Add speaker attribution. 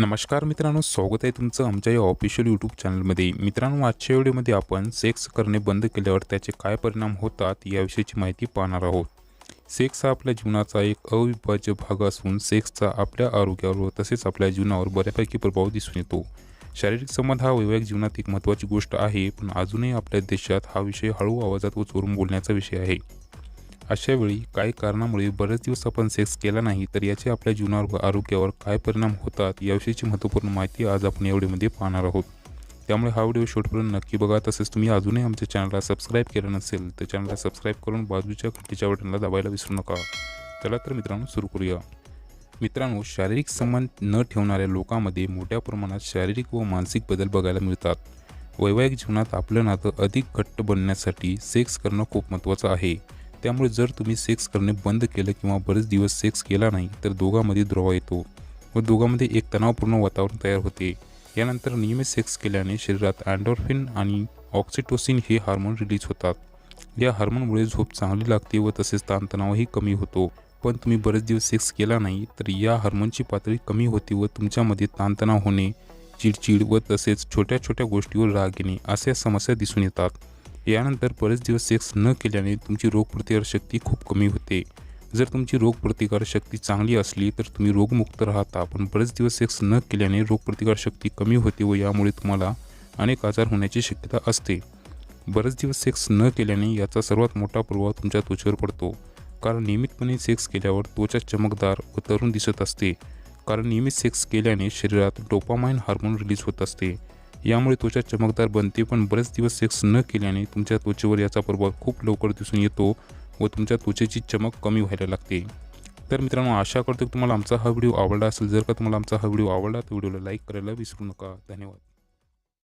Speaker 1: नमस्कार मित्रांनो स्वागत आहे तुमचं आमच्या या ऑफिशियल यूट्यूब चॅनलमध्ये मित्रांनो आजच्या व्हिडिओमध्ये आपण सेक्स करणे बंद केल्यावर त्याचे काय परिणाम होतात याविषयीची माहिती पाहणार आहोत. सेक्स हा आपल्या जीवनाचा एक अविभाज्य भाग असून सेक्सचा आपल्या आरोग्यावर व तसेच आपल्या जीवनावर बऱ्यापैकी प्रभाव दिसून येतो. शारीरिक संबंध हा वैवाहिक जीवनात एक महत्त्वाची गोष्ट आहे पण अजूनही आपल्या देशात हा विषय हळू आवाजात व चोरून बोलण्याचा विषय आहे. अशा वेळी काही कारणामुळे बरेच दिवस आपण सेक्स केला नाही तर याचे आपल्या जीवनावर व आरोग्यावर काय परिणाम होतात याविषयीची महत्त्वपूर्ण माहिती आज आपण या व्हिडिओमध्ये पाहणार आहोत. त्यामुळे हा व्हिडिओ शेवटपर्यंत नक्की बघा. तसेच तुम्ही अजूनही आमच्या चॅनलला सबस्क्राईब केलं नसेल तर चॅनलला सबस्क्राईब करून बाजूच्या घंटीच्या बटनला दाबायला विसरू नका. चला तर मित्रांनो सुरू करूया. मित्रांनो शारीरिक संबंध न ठेवणाऱ्या लोकांमध्ये मोठ्या प्रमाणात शारीरिक व मानसिक बदल बघायला मिळतात. वैवाहिक जीवनात आपलं नातं अधिक घट्ट बनण्यासाठी सेक्स करणं खूप महत्त्वाचं आहे. त्यामुळे जर तुम्ही सेक्स करणे बंद केलं किंवा बरेच दिवस सेक्स केला नाही तर दोघांमध्ये द्रवा येतो व दोघांमध्ये एक तणावपूर्ण वातावरण तयार होते. यानंतर नियमित सेक्स केल्याने शरीरात अँडॉर्फिन आणि ऑक्सिटोसिन हे हार्मोन रिलीज होतात. या हार्मोनमुळे झोप चांगली लागते व तसेच ताणतणावही कमी होतो. पण तुम्ही बरेच दिवस सेक्स केला नाही तर या हार्मोनची पातळी कमी होते व तुमच्यामध्ये ताणतणाव होणे चिडचिड व तसेच छोट्या छोट्या गोष्टीवर राग येणे अशा समस्या दिसून येतात. यानंतर बरेच दिवस सेक्स न केल्याने तुमची रोगप्रतिकार शक्ती खूप कमी होते. जर तुमची रोगप्रतिकार शक्ती चांगली असली तर तुम्ही रोगमुक्त राहता. पण बरेच दिवस सेक्स न केल्याने रोगप्रतिकार शक्ती कमी होते व यामुळे तुम्हाला अनेक आजार होण्याची शक्यता असते. बरेच दिवस सेक्स न केल्याने याचा सर्वात मोठा प्रभाव तुमच्या त्वचेवर पडतो. कारण नियमितपणे सेक्स केल्यावर त्वचा चमकदार व तरुण दिसत असते. कारण नियमित सेक्स केल्याने शरीरात डोपामाइन हार्मोन रिलीज होत असते. यामुळे त्वचा चमकदार बनते पण बरेच दिवस सेक्स न केल्याने तुमच्या त्वचेवर याचा प्रभाव खूप लवकर दिसून येतो व तुमच्या त्वचेची चमक कमी व्हायला लागते. तर मित्रांनो आशा करतो की तुम्हाला आमचा हा व्हिडिओ आवडला असेल. जर का तुम्हाला आमचा हा व्हिडिओ आवडला तर व्हिडिओला लाईक करायला विसरू नका. धन्यवाद.